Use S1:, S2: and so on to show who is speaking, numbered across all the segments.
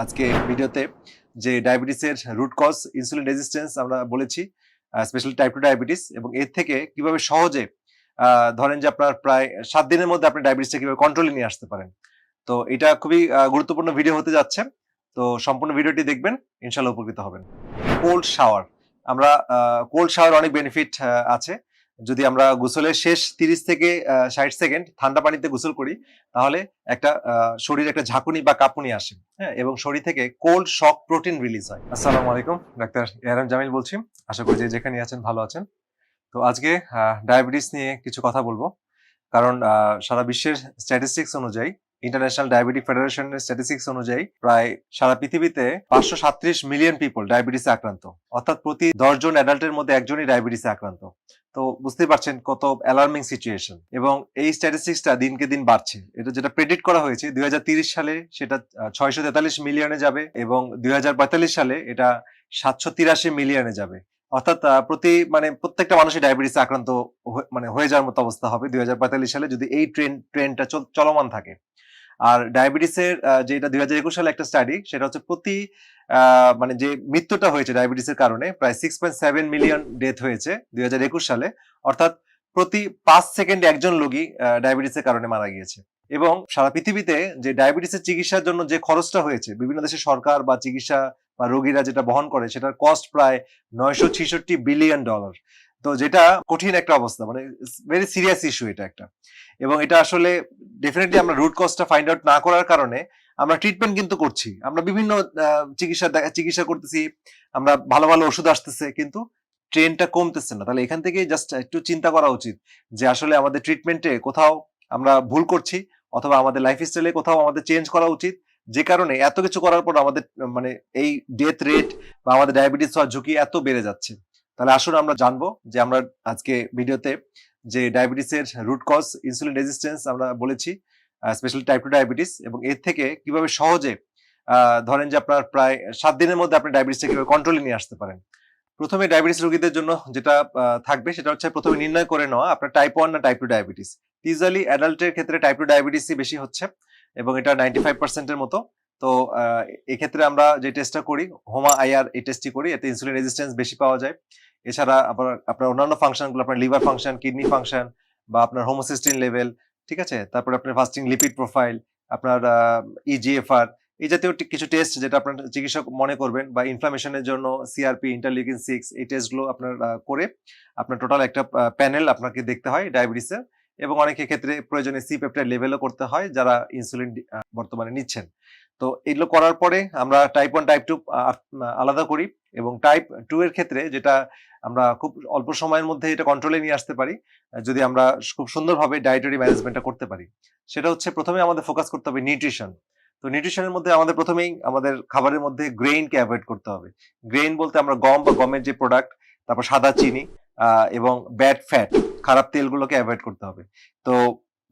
S1: আজকে ভিডিওতে যে ডায়াবেটিসের রুট কজ ইনসুলিন রেজিস্ট্যান্স আমরা বলেছি স্পেশালি টাইপ টু ডায়াবেটিস এবং এর থেকে কীভাবে সহজে ধরেন যে আপনার প্রায় সাত দিনের মধ্যে আপনি ডায়াবেটিসটা কীভাবে কন্ট্রোলে নিয়ে আসতে পারেন। তো এটা খুবই গুরুত্বপূর্ণ ভিডিও হতে যাচ্ছে। তো সম্পূর্ণ ভিডিওটি দেখবেন ইনশাল্লাহ উপকৃত হবেন। কোল্ড শাওয়ার আমরা কোল্ড শাওয়ার অনেক বেনিফিট আছে। যদি আমরা গোসলের শেষ তিরিশ থেকে ষাট সেকেন্ড ঠান্ডা পানিতে গোসল করি, তাহলে একটা শরীরে একটা ঝাঁকুনি বা কাঁপুনি আসে হ্যাঁ? এবং শরীর থেকে কোল্ড শক প্রোটিন রিলিজ হয়। আসসালামু আলাইকুম, ডাক্তার এরাম জামিল বলছি। আশা করি যে যেখানে আছেন ভালো আছেন। তো আজকে ডায়াবেটিস নিয়ে কিছু কথা বলব। কারণ সারা বিশ্বের স্ট্যাটিস্টিক্স অনুযায়ী ইন্টারন্যাশনাল ডায়াবেটিক ফেডারেশনের স্ট্যাটিস্টিক্স অনুযায়ী প্রায় সারা পৃথিবীতে পাঁচশো সাত্রিশ মিলিয়ন পিপল ডায়াবেটিসে আক্রান্ত। অর্থাৎ প্রতি দশজন অ্যাডাল্টের মধ্যে একজনই ডায়াবেটিসে আক্রান্ত। তো বুঝতেই পারছেন কত অ্যালার্মিং সিচুয়েশন এবং এই স্ট্যাটিস্টিক্সটা দিনকে দিন বাড়ছে। এটা যেটা প্রেডিক্ট করা হয়েছে দুই সালে সেটা ছয়শো তেতাল্লিশ মিলিয়নে যাবে এবং দুই হাজার পঁয়তাল্লিশ সালে এটা সাতশো তিরাশি মিলিয়নে যাবে। অর্থাৎ প্রতি মানে প্রত্যেকটা মানুষই ডায়াবেটিস আক্রান্ত মানে হয়ে যাওয়ার মতো অবস্থা হবে। দুই হাজার পঁয়তাল্লিশ সালে যদি এই ট্রেন ট্রেনটা চলমান থাকে। আর ডায়াবেটিসের যেটা দুই হাজার একুশ সালে একটা স্টাডি সেটা হচ্ছে প্রতি মানে যে মৃত্যুটা হয়েছে ডায়াবেটিসের কারণে, প্রায় six point seven million death হয়েছে দুই হাজার একুশ সালে। অর্থাৎ প্রতি পাঁচ সেকেন্ডে একজন রোগী ডায়াবেটিসের কারণে মারা গিয়েছে। এবং সারা পৃথিবীতে যে ডায়াবেটিসের চিকিৎসার জন্য যে খরচটা হয়েছে, বিভিন্ন দেশের সরকার বা চিকিৎসা বা রোগীরা যেটা বহন করে, সেটার কস্ট প্রায় নয়শো ছিষট্টি বিলিয়ন ডলার তো যেটা কঠিন একটা অবস্থা মানে ভেরি সিরিয়াস ইস্যু এটা একটা। এবং এটা আসলে ডেফিনেটলি আমরা রুট কজটা ফাইন্ড আউট না করার কারণে আমরা ট্রিটমেন্ট কিন্তু করছি। আমরা বিভিন্ন চিকিৎসা চিকিৎসা করতেছি, আমরা ভালো ভালো ওষুধ আসতেছে, কিন্তু ট্রেনটা কমতেছে না। তাহলে এখান থেকে জাস্ট একটু চিন্তা করা উচিত যে আসলে আমাদের ট্রিটমেন্টে কোথাও আমরা ভুল করছি, অথবা আমাদের লাইফ স্টাইলে কোথাও আমাদের চেঞ্জ করা উচিত। যে কারণে এত কিছু করার পর আমাদের মানে এই ডেথ রেট বা আমাদের ডায়াবেটিস হওয়ার ঝুঁকি এত বেড়ে যাচ্ছে। তাহলে আসুন আমরা জানব যে আমরা আজকে ভিডিওতে যে ডায়াবেটিসের রুট কজ ইনসুলিন রেজিস্ট্যান্স আমরা বলেছি স্পেশালি টাইপ টু ডায়াবেটিস এবং এর থেকে কীভাবে সহজে ধরেন যে আপনার প্রায় সাত দিনের মধ্যে আপনি ডায়াবেটিসটা কীভাবে কন্ট্রোলে নিয়ে আসতে পারেন। প্রথমে ডায়াবেটিস রোগীদের জন্য যেটা থাকবে সেটা হচ্ছে প্রথমে নির্ণয় করে নেওয়া আপনার টাইপ ওয়ান না টাইপ টু ডায়াবেটিস ইউজুয়ালি অ্যাডাল্টের ক্ষেত্রে টাইপ টু ডায়াবেটিসই বেশি হচ্ছে এবং এটা নাইনটি ফাইভ পার্সেন্টের মতো। তো এক্ষেত্রে আমরা যে টেস্টটা করি হোমা আইআর এই টেস্টটি করি, এতে ইনসুলিন রেজিস্ট্যান্স বেশি পাওয়া যায়। এছাড়া আপনার আপনার অন্যান্য ফাংশনগুলো আপনার লিভার ফাংশন কিডনি ফাংশন বা আপনার হোমোসিস্টিন লেভেল ঠিক আছে? তারপরে আপনার ফাস্টিং লিপিড প্রোফাইল আপনার E ইজিএফআর এই জাতীয় কিছু টেস্ট যেটা আপনার চিকিৎসক মনে করবেন, বা ইনফ্লামেশনের জন্য সিআরপি ইন্টারলিউকিন সিক্স এই টেস্টগুলো আপনার করে আপনার টোটাল একটা প্যানেল আপনাকে দেখতে হয় ডায়াবেটিসের এবং অনেকের ক্ষেত্রে প্রয়োজনে সি পেপটাইড লেভেলও করতে হয় যারা ইনসুলিন বর্তমানে নিচ্ছেন। তো এগুলো করার পরে আমরা টাইপ ওয়ান টাইপ টু আলাদা করি এবং টাইপ টু এর ক্ষেত্রে যেটা আমরা খুব অল্প সময়ের মধ্যে এটা কন্ট্রোলে নিয়ে আসতে পারি, যদি আমরা খুব সুন্দরভাবে ডায়েটারি ম্যানেজমেন্টটা করতে পারি। সেটা হচ্ছে প্রথমে আমাদের ফোকাস করতে হবে নিউট্রিশন তো নিউট্রিশনের মধ্যে আমাদের প্রথমেই আমাদের খাবারের মধ্যে গ্রেইনকে অ্যাভয়েড করতে হবে। গ্রেইন বলতে আমরা গম বা গমের যে প্রোডাক্ট তারপর সাদা চিনি এবং ব্যাড ফ্যাট খারাপ তেলগুলোকে অ্যাভয়েড করতে হবে। তো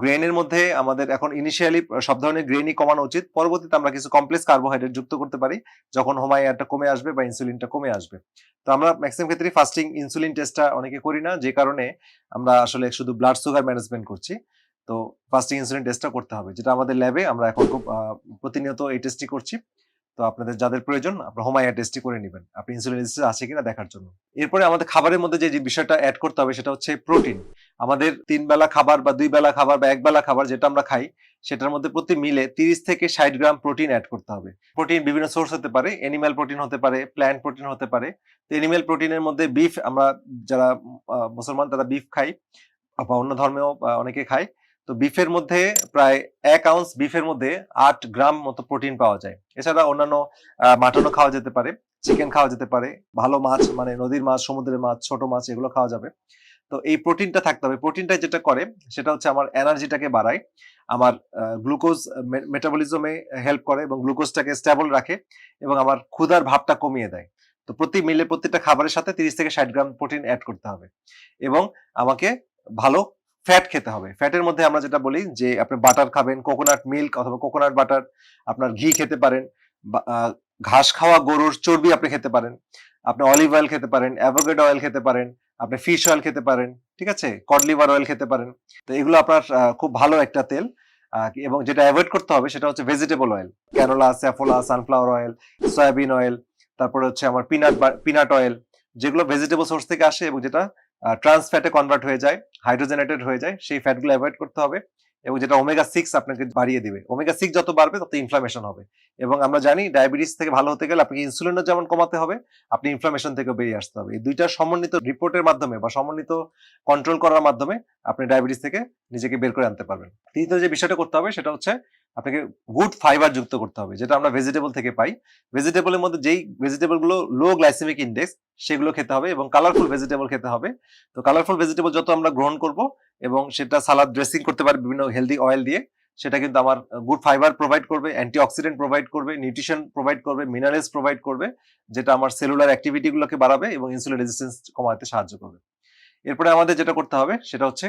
S1: গ্রেনের মধ্যে আমাদের এখন ইনিশিয়ালি সব ধরনের গ্রেনই কমানো উচিত। পরবর্তীতে আমরা কিছু কমপ্লেক্স কার্বোহাইড্রেট যুক্ত করতে পারি, যখন হোমায়ারটা কমে আসবে বা ইনসুলিনটা কমে আসবে। তো আমরা ম্যাক্সিমাম ক্ষেত্রে ফাস্টিং ইনসুলিন টেস্টটা অনেকে করি না, যে কারণে আমরা আসলে শুধু ব্লাড সুগার ম্যানেজমেন্ট করছি। তো ফাস্টিং ইনসুলিন টেস্টটা করতে হবে, যেটা আমাদের ল্যাবে আমরা এখন খুব প্রতিনিয়ত এই টেস্টটি করছি। তো আপনাদের যাদের প্রয়োজন, আপনার হোমায়া টেস্টটি করে নেবেন। আপনি ইনসুলিন আছে কিনা দেখার জন্য। এরপরে আমাদের খাবারের মধ্যে যে বিষয়টা অ্যাড করতে হবে সেটা হচ্ছে প্রোটিন আমাদের তিন বেলা খাবার বা দুই বেলা খাবার বা এক বেলা খাবার যেটা আমরা খাই, সেটার মধ্যে প্রতি মিলে তিরিশ থেকে ষাট গ্রাম প্রোটিন অ্যাড করতে হবে। প্রোটিন বিভিন্ন সোর্স হতে পারে এনিম্যাল প্রোটিন হতে পারে প্ল্যান্ট প্রোটিন হতে পারে। তো এনিম্যাল প্রোটিনের মধ্যে বিফ আমরা যারা মুসলমান তারা বিফ খাই বা অন্য ধর্মেও অনেকে খায়। তো বিফের মধ্যে প্রায় এক আউন্স বিফের মধ্যে আট গ্রাম মতো প্রোটিন পাওয়া যায়। এছাড়া অন্যান্য মাটনও খাওয়া যেতে পারে, চিকেন খাওয়া যেতে পারে, ভালো মাছ মানে নদীর মাছ, সমুদ্রের মাছ, ছোট মাছ, এগুলো খাওয়া যাবে। তো এই প্রোটিনটা থাকতে হবে। প্রোটিনটা যেটা করে, সেটা হচ্ছে আমার এনার্জিটাকে বাড়ায়, আমার গ্লুকোজ মেটাবলিজমে হেল্প করে এবং গ্লুকোজটাকে স্টেবল রাখে এবং আমার ক্ষুধার ভাবটা কমিয়ে দেয়। তো প্রতি মিলে প্রত্যেকটা খাবারের সাথে তিরিশ থেকে ষাট গ্রাম প্রোটিন অ্যাড করতে হবে এবং আমাকে ভালো ফ্যাট খেতে হবে। ফ্যাটের মধ্যে আমরা যেটা বলি যে, আপনি বাটার খাবেন কোকোনাট মিল্ক অথবা কোকোনাট বাটার আপনার ঘি খেতে পারেন ঘাস খাওয়া গরুর চর্বি আপনি খেতে পারেন, আপনি অলিভ অয়েল খেতে পারেন অ্যাভোকেড অয়েল খেতে পারেন, আপনি ফিশ অয়েল খেতে পারেন, ঠিক আছে? কডলিভার অয়েল খেতে পারেন। তো এগুলো আপনার খুব ভালো একটা তেল এবং যেটা অ্যাভয়েড করতে হবে সেটা হচ্ছে vegetable oil canola Saffola sunflower oil soybean oil তারপরে হচ্ছে আমার পিনাট পিনাট অয়েল যেগুলো ভেজিটেবল সোর্স থেকে আসে এবং যেটা ট্রান্স ফ্যাটে কনভার্ট হয়ে যায় হাইড্রোজেনেটেড হয়ে যায়, সেই ফ্যাটগুলো অ্যাভয়েড করতে হবে এবং যেটা ওমেগা সিক্স আপনাকে বাড়িয়ে দিবে। ওমেগা সিক্স যত বাড়বে, তত ইনফ্লামেশন হবে। এবং আমরা জানি ডায়াবেটিস থেকে ভালো হতে গেলে আপনাকে ইনসুলিনও যেমন কমাতে হবে, আপনি ইনফ্লামেশন থেকে বেরিয়ে আসতে হবে। এই দুইটা সমন্বিত রিপোর্টের মাধ্যমে বা সমন্বিত কন্ট্রোল করার মাধ্যমে আপনি ডায়াবেটিস থেকে নিজেকে বের করে আনতে পারবেন। তৃতীয় যে বিষয়টা করতে হবে, সেটা হচ্ছে আপনাকে গুড ফাইবার যুক্ত করতে হবে, যেটা আমরা ভেজিটেবল থেকে পাই। ভেজিটেবলের মধ্যে যেই ভেজিটেবলগুলো লো গ্লাইসেমিক ইন্ডেক্স সেগুলো খেতে হবে এবং কালারফুল ভেজিটেবল খেতে হবে। তো কালারফুল ভেজিটেবল যত আমরা গ্রহণ করব এবং সেটা সালাদ ড্রেসিং করতে পারি বিভিন্ন হেলদি অয়েল দিয়ে, সেটা কিন্তু আমার গুড ফাইবার প্রোভাইড করবে অ্যান্টি অক্সিডেন্ট প্রোভাইড করবে নিউট্রিশন প্রোভাইড করবে মিনারেলস প্রোভাইড করবে, যেটা আমার সেলুলার অ্যাক্টিভিটি গুলোকে বাড়াবে এবং ইনসুলিন রেজিস্ট্যান্স কমাতে সাহায্য করবে। এরপরে আমাদের যেটা করতে হবে, সেটা হচ্ছে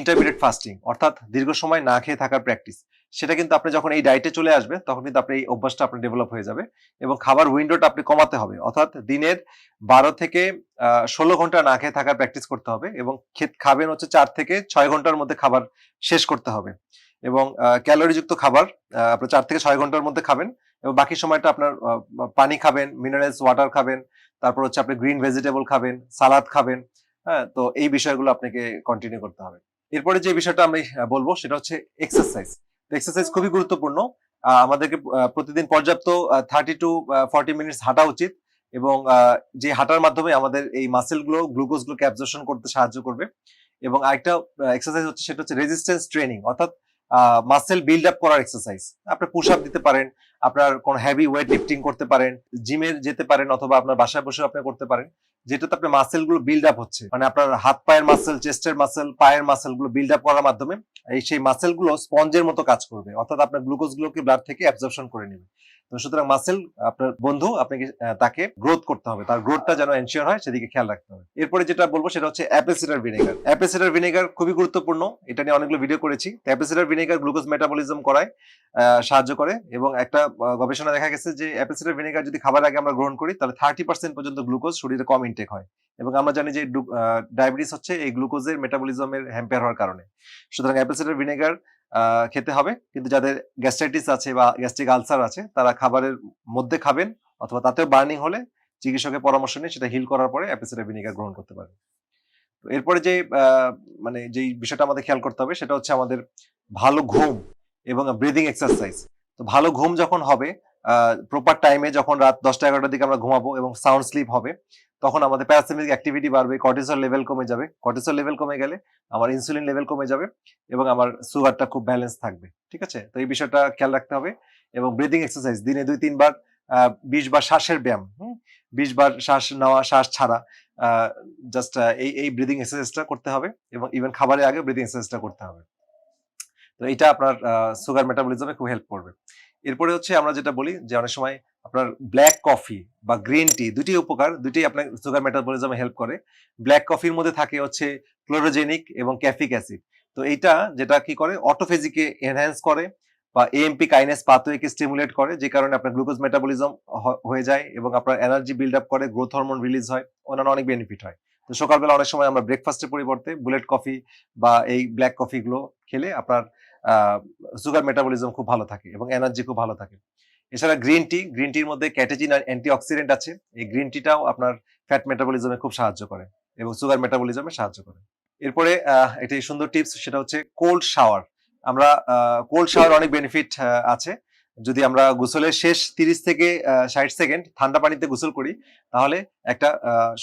S1: ইন্টারমিডিয়েট ফাস্টিং অর্থাৎ দীর্ঘ সময় না খেয়ে থাকার প্র্যাকটিস সেটা কিন্তু আপনি যখন এই ডায়েটে চলে আসবে, তখন কিন্তু আপনি এই অভ্যাসটা আপনার ডেভেলপ হয়ে যাবে এবং খাবার উইন্ডোটা আপনি কমাতে হবে। অর্থাৎ দিনের বারো থেকে ষোলো ঘণ্টা না খেয়ে থাকার প্র্যাকটিস করতে হবে এবং খেত, খাবেন হচ্ছে চার থেকে ছয় ঘণ্টার মধ্যে খাবার শেষ করতে হবে এবং ক্যালোরিযুক্ত খাবার আপনার চার থেকে ছয় ঘণ্টার মধ্যে খাবেন এবং বাকি সময়টা আপনার পানি খাবেন মিনারেলস ওয়াটার খাবেন, তারপর হচ্ছে আপনি গ্রিন ভেজিটেবল খাবেন সালাদ খাবেন হ্যাঁ তো এই বিষয়গুলো আপনাকে কন্টিনিউ করতে হবে। এরপরে যে বিষয়টা আমি বলব সেটা হচ্ছে এক্সারসাইজ এক্সারসাইজ খুবই গুরুত্বপূর্ণ। আমাদেরকে প্রতিদিন পর্যাপ্ত থার্টি টু ফর্টি মিনিটস হাঁটা উচিত এবং যে হাঁটার মাধ্যমে আমাদের এই মাসেলগুলো গ্লুকোজ গুলোকে অ্যাবজর্পশন করতে সাহায্য করবে। এবং আরেকটা এক্সারসাইজ হচ্ছে সেটা হচ্ছে রেজিস্ট্যান্স ট্রেনিং অর্থাৎ মাসেল বিল্ড আপ করার এক্সারসাইজ আপনি পুশ আপ দিতে পারেন, আপনার কোন হেভি ওয়েট লিফটিং করতে পারেন জিমে যেতে পারেন অথবা আপনার বাসায় বসে আপনি করতে পারেন। যেটাতে আপনার মাসেলগুলো বিল্ড আপ হচ্ছে। মানে আপনার হাত পায়ের মাসেল চেস্টের মাসেল পায়ের মাসেলগুলো বিল্ড আপ করার মাধ্যমে এই সেই মাসেলগুলো স্পঞ্জের মতো কাজ করবে। অর্থাৎ আপনার গ্লুকোজ গুলোকে ব্লাড থেকে অ্যাবজর্পশন করে নেবে। সুতরাং মাসেল আপনার বন্ধু আপনাকে তাকে গ্রোথ করতে হবে। তার গ্রোথটা যেন এনশিওর হয়, সেদিকে খেয়াল রাখতে হবে। এরপরে যেটা বলব সেটা হচ্ছে apple cider vinegar apple cider vinegar খুবই গুরুত্বপূর্ণ। এটা নিয়ে অনেকগুলো ভিডিও করেছি। Apple cider vinegar glucose metabolism করায় সাহায্য করে এবং একটা গবেষণা দেখা গেছে যে অ্যাপেল সিডার ভিনেগার যদি খাবার আগে আমরা গ্রহণ করি, তাহলে থার্টি পার্সেন্ট পর্যন্ত গ্লুকোজ শরীরে কম ইনটেক হয়। এবং আমরা জানি যে ডায়াবেটিস হচ্ছে এই গ্লুকোজের মেটাবলিজমের হ্যাম্পেয়ার হওয়ার কারণে। সুতরাং অ্যাপেল সিডার ভিনেগার খেতে হবে। কিন্তু যাদের গ্যাস্ট্রাইটিস আছে বা গ্যাস্ট্রিক আলসার আছে, তারা খাবারের মধ্যে খাবেন অথবা তাতেও বার্নিং হলে চিকিৎসকের পরামর্শ নিয়ে সেটা হিল করার পরে অ্যাপেল ভিনিগার গ্রহণ করতে পারেন। তো এরপরে যে মানে যেই বিষয়টা আমাদের খেয়াল করতে হবে সেটা হচ্ছে আমাদের ভালো ঘুম এবং ব্রিদিং এক্সারসাইজ তো ভালো ঘুম যখন হবে প্রপার টাইমে যখন রাত দশটা এগারোটার দিকে আমরা ঘুমাবো এবং সাউন্ড স্লিপ হবে, তখন আমাদের প্যারাসিমিক অ্যাক্টিভিটি বাড়বে কর্টিসল লেভেল কমে যাবে। কর্টিসল লেভেল কমে গেলে আমার ইনসুলিন লেভেল কমে যাবে এবং আমার সুগারটা খুব ব্যালেন্স থাকবে, ঠিক আছে? তো এই বিষয়টা খেয়াল রাখতে হবে এবং ব্রিদিং এক্সারসাইজ দিনে দুই তিনবার বিশ বার শ্বাসের ব্যায়াম বিশ বার শ্বাস নেওয়া, শ্বাস ছাড়া জাস্ট এই এই ব্রিদিং এক্সারসাইজটা করতে হবে এবং ইভেন খাবারের আগে ব্রিদিং এক্সারসাইজটা করতে হবে। তো এটা আপনার সুগার মেটাবলিজমে খুব হেল্প করবে। এরপরে হচ্ছে আমরা যেটা বলি যে অনেক সময় আপনার ব্ল্যাক কফি বা গ্রিন টি দুটি উপকার দুটি আপনার সুগার মেটাবলিজমে হেল্প করে। ব্ল্যাক কফির মধ্যে থাকে হচ্ছে ক্লোরোজেনিক এবং ক্যাফিক অ্যাসিড তো এইটা যেটা কি করে? অটোফেজিকে এনহ্যান্স করে বা এএমপি কাইনেস পাথওয়েকে স্টিমুলেট করে, যে কারণে আপনার গ্লুকোজ মেটাবলিজম হয়ে যায় এবং আপনার এনার্জি বিল্ড আপ করে গ্রোথ হরমোন রিলিজ হয়, অন্যান্য অনেক বেনিফিট হয়। তো সকালবেলা অনেক সময় আমরা ব্রেকফাস্টের পরিবর্তে বুলেট কফি বা এই ব্ল্যাক কফি গুলো খেলে আপনার সুগার মেটাবলিজম খুব ভালো থাকে এবং এনার্জি খুব ভালো থাকে। এছাড়া গ্রিন টি গ্রিন টির মধ্যে ক্যাটেজিন আর অ্যান্টি অক্সিডেন্ট আছে। এই গ্রিন টিটাও আপনার ফ্যাট মেটাবলিজমে খুব সাহায্য করে এবং সুগার মেটাবলিজমে সাহায্য করে। এরপরে একটি সুন্দর টিপস সেটা হচ্ছে কোল্ড শাওয়ার আমরা কোল্ড শাওয়ার অনেক বেনিফিট আছে। যদি আমরা গোসলের শেষ তিরিশ থেকে ষাট সেকেন্ড ঠান্ডা পানিতে গোসল করি, তাহলে একটা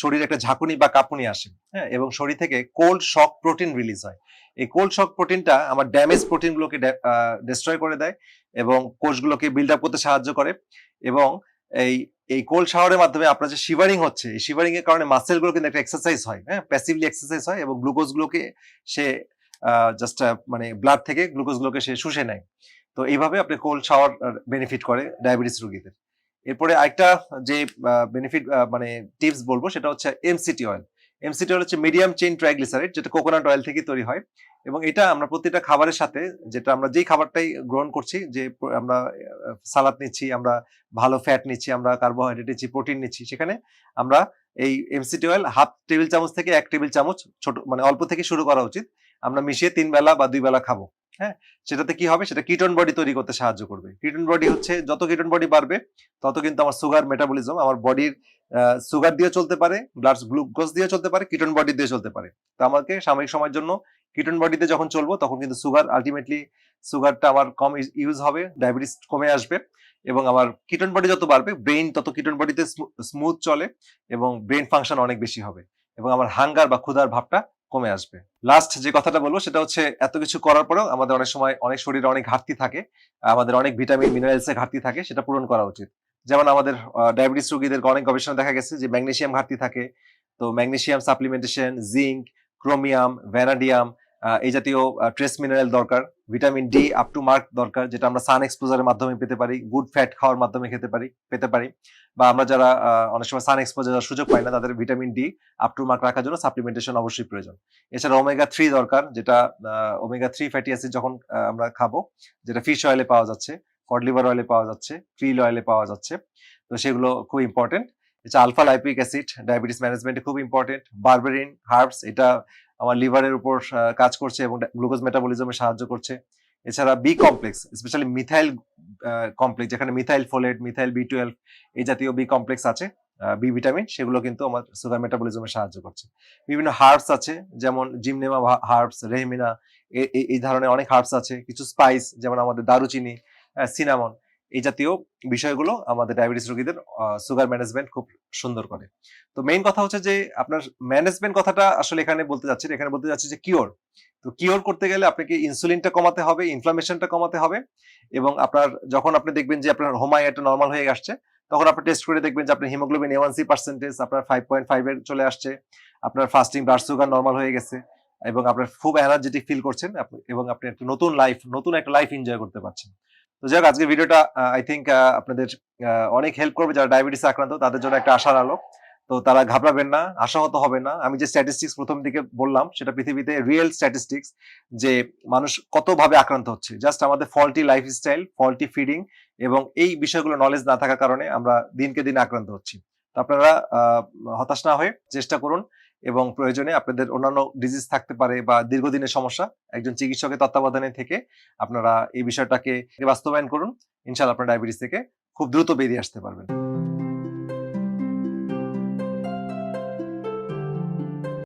S1: শরীরে একটা ঝাঁকুনি বা কাঁপুনি আসে হ্যাঁ? এবং শরীর থেকে কোল্ড শক প্রোটিন রিলিজ হয়। এই কোল্ড শক প্রোটিনটা আমার ড্যামেজ প্রোটিনগুলোকে ডিস্ট্রয় করে দেয় এবং কোষগুলোকে বিল্ড আপ করতে সাহায্য করে এবং এই এই কোল্ড শাওয়ারের মাধ্যমে আপনার যে শিভারিং হচ্ছে, এই শিভারিং এর কারণে মাসেলগুলো কিন্তু একটা এক্সারসাইজ হয় হ্যাঁ? প্যাসিভলি এক্সারসাইজ হয় এবং গ্লুকোজ গুলোকে সে জাস্ট মানে ব্লাড থেকে গ্লুকোজ গুলোকে সে শুষে নেয়। তো এইভাবে আপনি কোল্ড শাওয়ার বেনিফিট করে ডায়াবেটিস রোগীদের। এরপরে আরেকটা যে বেনিফিট মানে টিপস বলব সেটা হচ্ছে এমসিটি অয়েল এমসিটি অয়েল হচ্ছে মিডিয়াম চেইন ট্রাইগ্লিসারাইড যেটা কোকোনাট অয়েল থেকে তৈরি হয়। এবং এটা আমরা প্রতিটা খাবারের সাথে, যেটা আমরা যেই খাবারটাই গ্রহণ করছি, যে আমরা সালাদ নিচ্ছি, আমরা ভালো ফ্যাট নিচ্ছি, আমরা কার্বোহাইড্রেট নিচ্ছি প্রোটিন নিচ্ছি, সেখানে আমরা এই এমসিটি অয়েল হাফ টেবিল চামচ থেকে এক টেবিল চামচ ছোট মানে অল্প থেকে শুরু করা উচিত। আমরা মিশিয়ে তিন বেলা বা দুই বেলা খাব। হ্যাঁ? সেটাতে কি হবে? সেটা কিটন বডি তৈরি করতে সাহায্য করবে। কিটন বডি হচ্ছে, যত কিটন বডি বাড়বে, তত কিন্তু আমার সুগার মেটাবলিজম আমার বডির সুগার দিয়ে চলতে পারে ব্লাড গ্লুকোজ দিয়ে চলতে পারে কিটন বডি দিয়ে চলতে পারে। তো আমাকে সাময়িক সময়ের জন্য কিটন বডিতে যখন চলবো, তখন কিন্তু সুগার আলটিমেটলি সুগারটা আমার কম ইউজ হবে ডায়াবেটিস কমে আসবে এবং আমার কিটন বডি যত বাড়বে ব্রেইন তত কিটন বডিতে স্মুথ চলে এবং ব্রেন ফাংশন অনেক বেশি হবে এবং আমার হাঙ্গার বা ক্ষুধার ভাবটা কমে আসবে। লাস্ট যে কথাটা বলব সেটা হচ্ছে এত কিছু করার পরেও আমাদের অনেক সময় অনেক শরীরে অনেক ঘাটতি থাকে, আমাদের অনেক ভিটামিন মিনারেলস এর ঘাটতি থাকে, সেটা পূরণ করা উচিত। যেমন আমাদের ডায়াবেটিস রোগীদের অনেক গবেষণা দেখা গেছে যে ম্যাগনেশিয়াম ঘাটতি থাকে। তো magnesium supplementation zinc chromium vanadium এই জাতীয় ট্রেস মিনারেল দরকার vitamin D up to mark দরকার, যেটা আমরা সান এক্সপোজারের মাধ্যমে পেতে পারি গুড ফ্যাট খাওয়ার মাধ্যমে খেতে পারি, পেতে পারি। বা আমরা যারা অনেক সময় সান এক্সপোজার সুযোগ পাই না, তাদের vitamin D up to mark রাখার জন্য সাপ্লিমেন্টেশন অবশ্যই প্রয়োজন। এছাড়া ওমেগা থ্রি দরকার, যেটা ওমেগা থ্রি ফ্যাটি অ্যাসিড যখন আমরা খাব, যেটা ফিশ অয়েলে পাওয়া যাচ্ছে কড লিভার অয়েলে পাওয়া যাচ্ছে ক্রিল অয়েলে পাওয়া যাচ্ছে, তো সেগুলো খুব important alpha lipoic acid diabetes ম্যানেজমেন্টে খুব ইম্পর্টেন্ট বারবেরিন হার্বস এটা আমার লিভারের উপর কাজ করছে এবং গ্লুকোজ মেটাবলিজমে সাহায্য করছে। এছাড়া B complex specially methyl complex যেখানে methyl folate methyl B twelve এই জাতীয় বি কমপ্লেক্স আছে বি ভিটামিন সেগুলো কিন্তু আমার সুগার মেটাবলিজমে সাহায্য করছে। বিভিন্ন হার্বস আছে, যেমন জিমনেমা হার্বস রেহমিনা এই ধরনের অনেক হার্বস আছে। কিছু স্পাইস যেমন আমাদের দারুচিনি সিনামন এই জাতীয় বিষয়গুলো আমাদের ডায়াবেটিস রোগীদের সুগার ম্যানেজমেন্ট খুব সুন্দর করে। তো মেইন কথা হচ্ছে যে, আপনার ম্যানেজমেন্ট কথাটা আসলে এখানে বলতে যাচ্ছি এখানে বলতে যাচ্ছি যে কিওর তো কিওর করতে গেলে আপনাকে ইনসুলিনটা কমাতে হবে ইনফ্লামেশনটা কমাতে হবে এবং আপনার যখন আপনি দেখবেন যে আপনার হোমাই একটা নর্মাল হয়ে আসছে, তখন আপনি টেস্ট করে দেখবেন যে আপনার হিমোগ্লোবিন এওয়ানসি পার্সেন্টেজ আপনার ফাইভ পয়েন্ট ফাইভ এর চলে আসছে, আপনার ফাস্টিং ব্লাড সুগার নর্মাল হয়ে গেছে এবং আপনার খুব এনার্জেটিক ফিল করছেন, এবং আপনি একটা নতুন লাইফ নতুন একটা লাইফ এনজয় করতে পারছেন। তো যাই হোক, আজকের ভিডিওটা আই থিঙ্ক আপনাদের অনেক হেল্প করবে যারা ডায়াবেটিস আক্রান্ত, তাদের জন্য একটা আশার আলো। তো তারা ঘাবড়াবেন না, আশাহত হবে না। আমি যে স্ট্যাটিস্টিক্স প্রথম দিকে বললাম, সেটা পৃথিবীতে রিয়েল স্ট্যাটিস্টিক্স যে মানুষ কতভাবে আক্রান্ত হচ্ছে। জাস্ট আমাদের ফল্টি লাইফস্টাইল ফল্টি ফিডিং এবং এই বিষয়গুলো নলেজ না থাকার কারণে আমরা দিনকে দিন আক্রান্ত হচ্ছি। তো আপনারা হতাশ না হয়ে চেষ্টা করুন। এবং প্রয়োজনে আপনাদের অন্যান্য ডিজিজ থাকতে পারে বা দীর্ঘদিনের সমস্যা, একজন চিকিৎসকের তত্ত্বাবধানে থেকে আপনারা এই বিষয়টাকে বাস্তবায়ন করুন। ইনশাল্লাহ আপনার ডায়াবেটিস থেকে খুব দ্রুত বেরিয়ে আসতে পারবেন।